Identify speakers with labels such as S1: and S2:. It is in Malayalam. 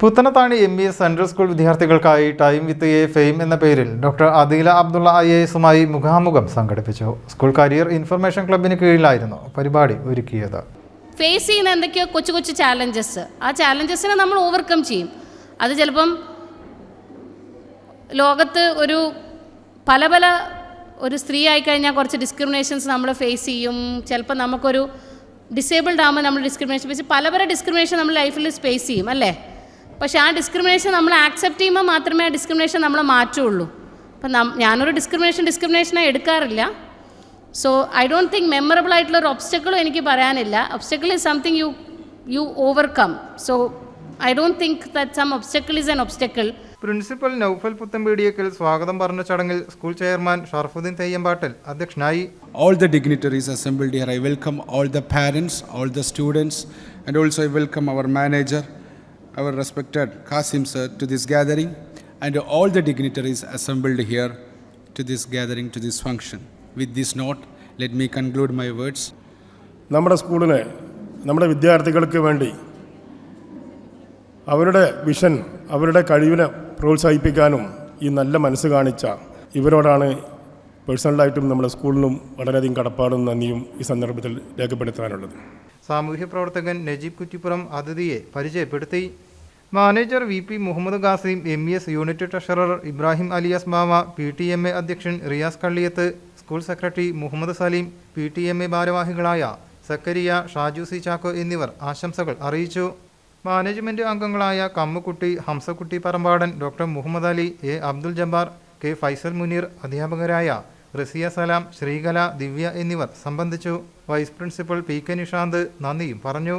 S1: Puthanathani M B S central school വിദ്യാർത്ഥികൾക്കായി ടൈം വിത്ത് എ ഫെയിം എന്ന പേരിൽ doctor Adeela Abdullah I A എസുമായി മുഖാമുഖം സംഘടിപ്പിച്ചു. സ്കൂൾ കരിയർ ഇൻഫർമേഷൻ ക്ലബിന് കീഴിലായിരുന്നു പരിപാടി ഒരുക്കിയത്.
S2: ഫേസ് ചെയ്യുന്ന എന്തൊക്കെയോ കൊച്ചു കൊച്ചു ചാലഞ്ചസ് ആ ചാലഞ്ചസിനെ നമ്മൾ ഓവർകം ചെയ്യും. അത് ചിലപ്പം ലോകത്ത് ഒരു പല പല ഒരു സ്ത്രീ ആയിക്കഴിഞ്ഞാൽ കുറച്ച് ഡിസ്ക്രിമിനേഷൻസ് നമ്മൾ ഫേസ് ചെയ്യും. ചിലപ്പോൾ നമുക്കൊരു ഡിസേബിൾഡ് ആകുമ്പോൾ നമ്മൾ ഡിസ്ക്രിമിനേഷൻ ഫേസ് പല പല ഡിസ്ക്രിമിനേഷൻ നമ്മൾ ലൈഫിൽ ഫേസ് ചെയ്യും അല്ലേ? പക്ഷേ ആ ഡിസ്ക്രിമിനേഷൻ നമ്മൾ ആക്സെപ്റ്റ് ചെയ്യുമ്പോൾ മാത്രമേ ആ ഡിസ്ക്രിമിനേഷൻ നമ്മളെ മാറ്റുള്ളൂ. അപ്പം ഞാനൊരു ഡിസ്ക്രിമിനേഷൻ ഡിസ്ക്രിമിനേഷനായി എടുക്കാറില്ല. So I don't think memorable ആയിട്ടുള്ള ഒരു ഒബ്സ്റ്റക്കിളും എനിക്ക് പറയാനില്ല. Obstacle is something you you overcome so I don't think that some obstacle is an obstacle
S1: principal Noufal Puthambediyakkal സ്വാഗതം പറഞ്ഞ ചടങ്ങിൽ സ്കൂൾ ചെയർമാൻ ഷർഫുദ്ദീൻ തെയ്യമ്പാട്ടൽ അധ്യക്ഷനായി.
S3: All the dignitaries assembled here I welcome all the parents all the students and also I welcome our manager, our respected Qasim sir, to this gathering, and all the dignitaries assembled here to this gathering, to this function. With this note, let me conclude my words.
S4: നമ്മുടെ സ്കൂളിന് നമ്മുടെ വിദ്യാർത്ഥികൾക്ക് വേണ്ടി അവരുടെ വിഷൻ അവരുടെ കഴിവിനെ പ്രോത്സാഹിപ്പിക്കാനും ഈ നല്ല മനസ്സ് കാണിച്ച ഇവരോടാണ് പേഴ്സണലായിട്ടും നമ്മുടെ സ്കൂളിനും വളരെയധികം കടപ്പാടും നന്ദിയും ഈ സന്ദർഭത്തിൽ രേഖപ്പെടുത്താനുള്ളത്
S1: സാമൂഹ്യ പ്രവർത്തകൻ നജീബ് കുറ്റിപ്പുറം അതിഥിയെ പരിചയപ്പെടുത്തി manager V P Muhammad Khasim M E S unit treasurer Ibrahim alias Mama P T M A അധ്യക്ഷൻ Riyas Kalliyath school secretary Muhammad Saleem P T M A ഭാരവാഹികളായ സക്കരിയ ഷാജു സി ചാക്കോ എന്നിവർ ആശംസകൾ അറിയിച്ചു. മാനേജ്മെന്റ് അംഗങ്ങളായ Kammukutty Hamzakutty Parambadan doctor Muhammad Ali A Abdul Jabbar K Faisal Muneer അധ്യാപകരായ റസിയ സലാം ശ്രീകല ദിവ്യ എന്നിവർ സംബന്ധിച്ചു. Vice principal P K Nishanth നന്ദിയും പറഞ്ഞു.